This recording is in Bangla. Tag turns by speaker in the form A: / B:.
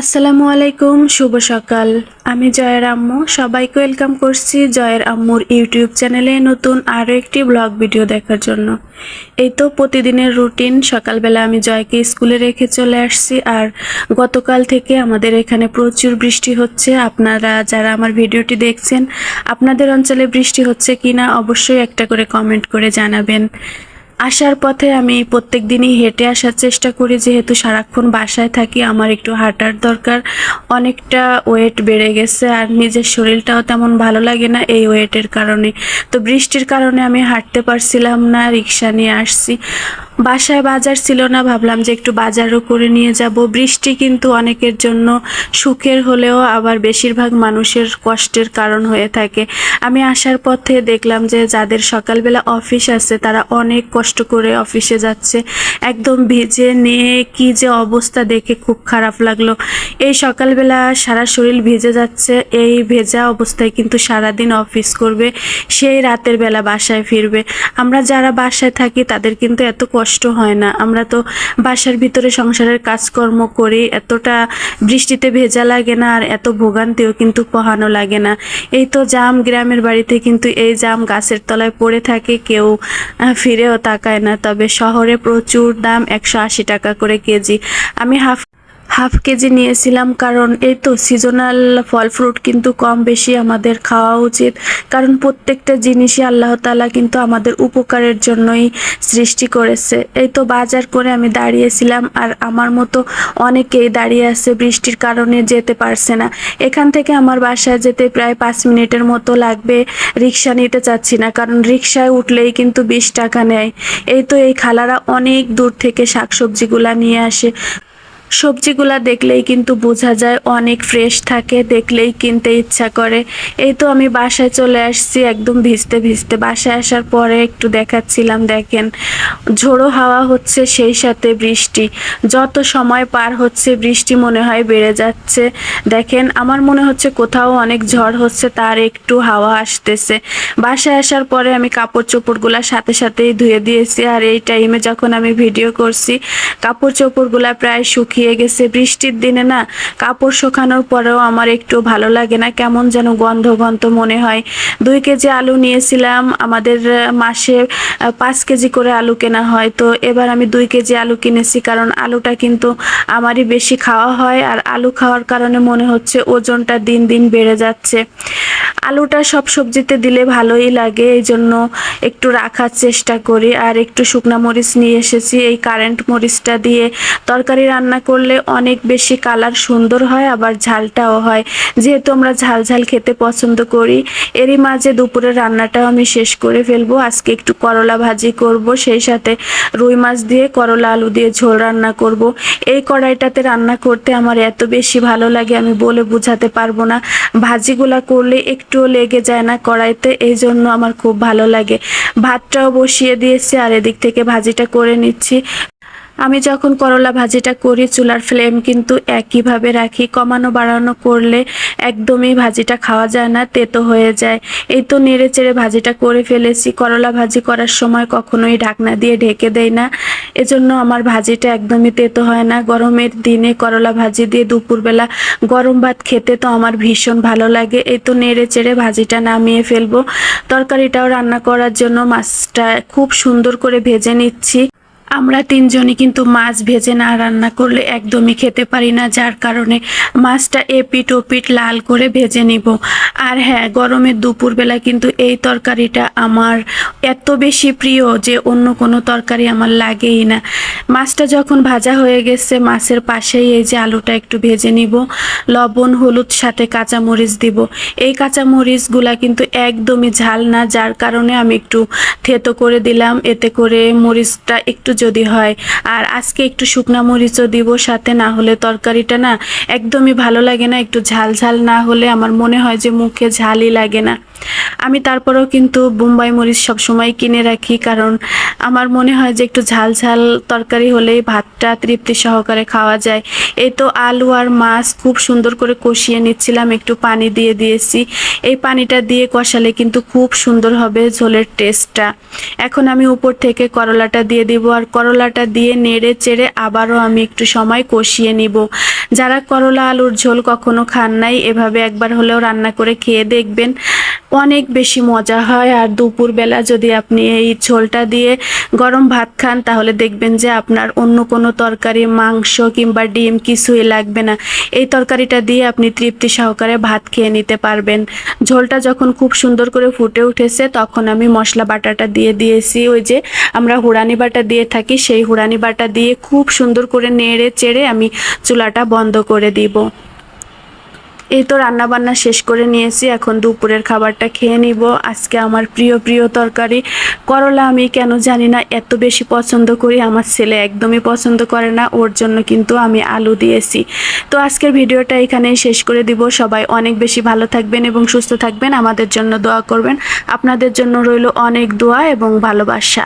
A: আসসালামু আলাইকুম, শুভ সকাল। আমি জয়ের আম্মু। সবাইকে ওয়েলকাম করছি জয়ের আম্মুর ইউটিউব চ্যানেলে নতুন আরও একটি ব্লগ ভিডিও দেখার জন্য। এই তো প্রতিদিনের রুটিন, সকালবেলা আমি জয়কে স্কুলে রেখে চলে আসছি আর গতকাল থেকে আমাদের এখানে প্রচুর বৃষ্টি হচ্ছে। আপনারা যারা আমার ভিডিওটি দেখছেন, আপনাদের অঞ্চলে বৃষ্টি হচ্ছে কিনা অবশ্যই একটা করে কমেন্ট করে জানাবেন। আসার পথে আমি প্রত্যেক দিনই হেঁটে আসার চেষ্টা করি, যেহেতু সারাক্ষণ বাসায় থাকি, আমার একটু হাঁটার দরকার। অনেকটা ওয়েট বেড়ে গেছে আর নিজের শরীরটাও তেমন ভালো লাগে না এই ওয়েটের কারণে। তো বৃষ্টির কারণে আমি হাঁটতে পারছিলাম না, রিক্সা নিয়ে আসছি। বাসায় বাজার ছিল না, ভাবলাম যে একটু বাজারও করে নিয়ে যাব। বৃষ্টি কিন্তু অনেকের জন্য সুখের হলেও আবার বেশিরভাগ মানুষের কষ্টের কারণ হয়ে থাকে। আমি আসার পথে দেখলাম যে যাদের সকালবেলা অফিস আছে, তারা অনেক কষ্ট করে অফিসে যাচ্ছে। একদম ভিজে নিয়ে কি যে অবস্থা দেখে খুব খারাপ লাগল। এই সকালবেলা সারা শরীর ভিজে যাচ্ছে। এই ভেজা অবস্থায় কিন্তু সারাদিন অফিস করবে, সেই রাতের বেলা বাসায় ফিরবে। আমরা যারা বাসায় থাকি তাদের কিন্তু এত কষ্ট হয় না। আমরা তো বাসার ভিতরে সংসারের কাজকর্ম করি, এতটা বৃষ্টিতে ভেজা লাগে না আর এত ভোগান্তিও কিন্তু পোহানো লাগে না। এই তো জাম গ্রামের বাড়িতে কিন্তু এই জাম গাছের তলায় পড়ে থাকে, কেউ ফিরেও তাকায় না তবে শহরে প্রচুর দাম একশো আশি টাকা করে কেজি। আমি হাফ হাফ কেজি নিয়েছিলাম, কারণ এই তো সিজনাল ফল ফ্রুট কিন্তু কম বেশি আমাদের খাওয়া উচিত। কারণ প্রত্যেকটা জিনিসই আল্লাহ তাআলা কিন্তু আমাদের উপকারের জন্যই সৃষ্টি করেছে। এই তো বাজার করে আমি দাঁড়িয়েছিলাম আর আমার মতো অনেকেই দাঁড়িয়ে আছে বৃষ্টির কারণে যেতে পারছে না। এখান থেকে আমার বাসায় যেতে প্রায় পাঁচ মিনিটের মতো লাগবে, রিক্সা নিতে চাচ্ছি না, কারণ রিক্সায় উঠলেই কিন্তু বিশ টাকা নেয়। এই তো এই খালারা অনেক দূর থেকে শাকসবজিগুলা নিয়ে আসে। সবজিগুলা দেখলেই কিন্তু বোঝা যায়, অনেক ফ্রেশ থাকে, দেখলেই কিনতে ইচ্ছা করে। এই তো আমি বাসায় চলে আসছি, একদম ভিজতে ভিজতে। বাসায় আসার পরে একটু দেখাচ্ছিলাম, দেখেন, ঝোড়ো হাওয়া হচ্ছে সেই সাথে বৃষ্টি। যত সময় পার হচ্ছে, বৃষ্টি মনে হয় বেড়ে যাচ্ছে। দেখেন, আমার মনে হচ্ছে কোথাও অনেক ঝড় হচ্ছে, তার একটু হাওয়া আসতেছে। বাসায় আসার পরে আমি কাপড় চোপড়গুলা সাথে সাথেই ধুয়ে দিয়েছি। আর এই টাইমে যখন আমি ভিডিও করছি কাপড় চোপড়গুলা প্রায় শুকিয়ে গেছে বৃষ্টির দিনে না, কাপড় শুকানোর পরেও আমার একটু ভালো লাগে না, কেমন যেন গন্ধ গন্ধ মনে হয়। দুই কেজি আলু নিয়েছিলাম, আমাদের মাসে পাঁচ কেজি করে আলু কেনা হয়। তো এবার আমি দুই কেজি আলু কিনেছি, কারণ আলুটা কিন্তু আমারই বেশি খাওয়া হয়, আর আলু খাওয়ার কারণে মনে হচ্ছে ওজনটা দিন দিন বেড়ে যাচ্ছে। আলুটা সব সবজিতে দিলে ভালোই লাগে, এই জন্য একটু রাখার চেষ্টা করি। আর একটু শুকনা মরিচ নিয়ে এসেছি, এই কারেন্ট মরিচটা দিয়ে তরকারি রান্না করলে অনেক বেশি কালার সুন্দর হয়, আবার ঝালটাও হয়। যেহেতু আমরা ঝাল ঝাল খেতে পছন্দ করি, এরই মাঝে দুপুরের রান্নাটাও আমি শেষ করে ফেলব। আজকে একটু করলা ভাজি করব, সেই সাথে রুই মাছ দিয়ে করলা আলু দিয়ে ঝোল রান্না করব। এই কড়াইটাতে রান্না করতে আমার এত বেশি ভালো লাগে, আমি বলে বোঝাতে পারব না। ভাজিগুলা করলে একটুও লেগে যায় না কড়াইতে এই জন্য আমার খুব ভালো লাগে। ভাতটাও বসিয়ে দিয়েছি আর এদিক থেকে ভাজিটা করে নিচ্ছি। আমি যখন করলা ভাজিটা করি, চুলার ফ্লেম কিন্তু একইভাবে রাখি। কমানো বাড়ানো করলে একদমই ভাজিটা খাওয়া যায় না, তেতো হয়ে যায়। এই তো নেড়ে চেড়ে ভাজিটা করে ফেলেছি। করলা ভাজি করার সময় কখনোই ঢাকনা দিয়ে ঢেকে দেই না। এজন্য আমার ভাজিটা একদমই তেতো হয় না। গরমের দিনে করলা ভাজি দিয়ে দুপুরবেলা গরম ভাত খেতে তো আমার ভীষণ ভালো লাগে। এই তো নেড়ে চেড়ে ভাজিটা নামিয়ে ফেলব। তরকারিটাও রান্না করার জন্য মাছটা খুব সুন্দর করে ভেজে নিচ্ছি। আমরা তিনজনই কিন্তু মাছ ভেজে না রান্না করলে একদমই খেতে পারি না, যার কারণে মাছটা এপিট ওপিট লাল করে ভেজে নিব। আর হ্যাঁ গরমের দুপুরবেলা কিন্তু এই তরকারিটা আমার এত বেশি প্রিয় যে অন্য কোনো তরকারি আমার লাগেই না। মাছটা যখন ভাজা হয়ে গেছে, মাছের পাশেই এই যে আলুটা একটু ভেজে নিব, লবণ, হলুদ, সাথে কাঁচামরিচ দিব। এই কাঁচামরিচগুলা কিন্তু একদমই ঝাল না, যার কারণে আমি একটু থেতো করে দিলাম, এতে করে মরিচটা একটু যদি হয়। আর আজকে একটু শুকনা মরিচও দিব সাথে, না হলে তরকারিটা না একদমই ভালো লাগে না, একটু ঝাল ঝাল না হলে আমার মনে হয় যে মুখে ঝালই লাগে না। আমি তারপরেও কিন্তু বোম্বাই মরিচ সবসময় কিনে রাখি, কারণ আমার মনে হয় যে একটু ঝাল ঝাল তরকারি হলেই ভাতটা তৃপ্তি সহকারে খাওয়া যায়। এই তো আলু আর মাছ খুব সুন্দর করে কষিয়ে নিচ্ছিলাম, একটু পানি দিয়ে দিয়েছি। এই পানিটা দিয়ে কষালে কিন্তু খুব সুন্দর হবে ঝোলের টেস্টটা। এখন আমি উপর থেকে করলাটা দিয়ে দিব আর করলাটা দিয়ে নেড়ে চেড়ে আবারও আমি একটু সময় কষিয়ে নিব। যারা করলা আলুর ঝোল কখনো খান নাই, এভাবে একবার হলেও রান্না করে খেয়ে দেখবেন। অনেক বেশি মজা হয়। আর দুপুরবেলা যদি আপনি এই ঝোলটা দিয়ে গরম ভাত খান, তাহলে দেখবেন যে আপনার অন্য কোনো তরকারি, মাংস কিংবা ডিম কিছুই লাগবে না। এই তরকারিটা দিয়ে আপনি তৃপ্তি সহকারে ভাত খেয়ে নিতে পারবেন। ঝোলটা যখন খুব সুন্দর করে ফুটে উঠেছে, তখন আমি মশলা বাটাটা দিয়ে দিয়েছি। ওই যে আমরা হুড়ানি বাটা দিয়ে থাকি, সেই হুড়ানি বাটা দিয়ে খুব সুন্দর করে নেড়ে চেড়ে আমি চুলাটা বন্ধ করে দিব। এই তো রান্না বান্না শেষ করে নিয়েছি। এখন দুপুরের খাবারটা খেয়ে নিব। আজকে আমার প্রিয় প্রিয় তরকারি। করলা আমি কেন জানি না, এত বেশি পছন্দ করি। আমার ছেলে একদমই পছন্দ করে না। ওর জন্য কিন্তু আমি আলু দিয়েছি। তো আজকের ভিডিওটা এখানেই শেষ করে দিব। সবাই অনেক বেশি ভালো থাকবেন এবং সুস্থ থাকবেন। আমাদের জন্য দোয়া করবেন। আপনাদের জন্য রইল অনেক দোয়া এবং ভালোবাসা।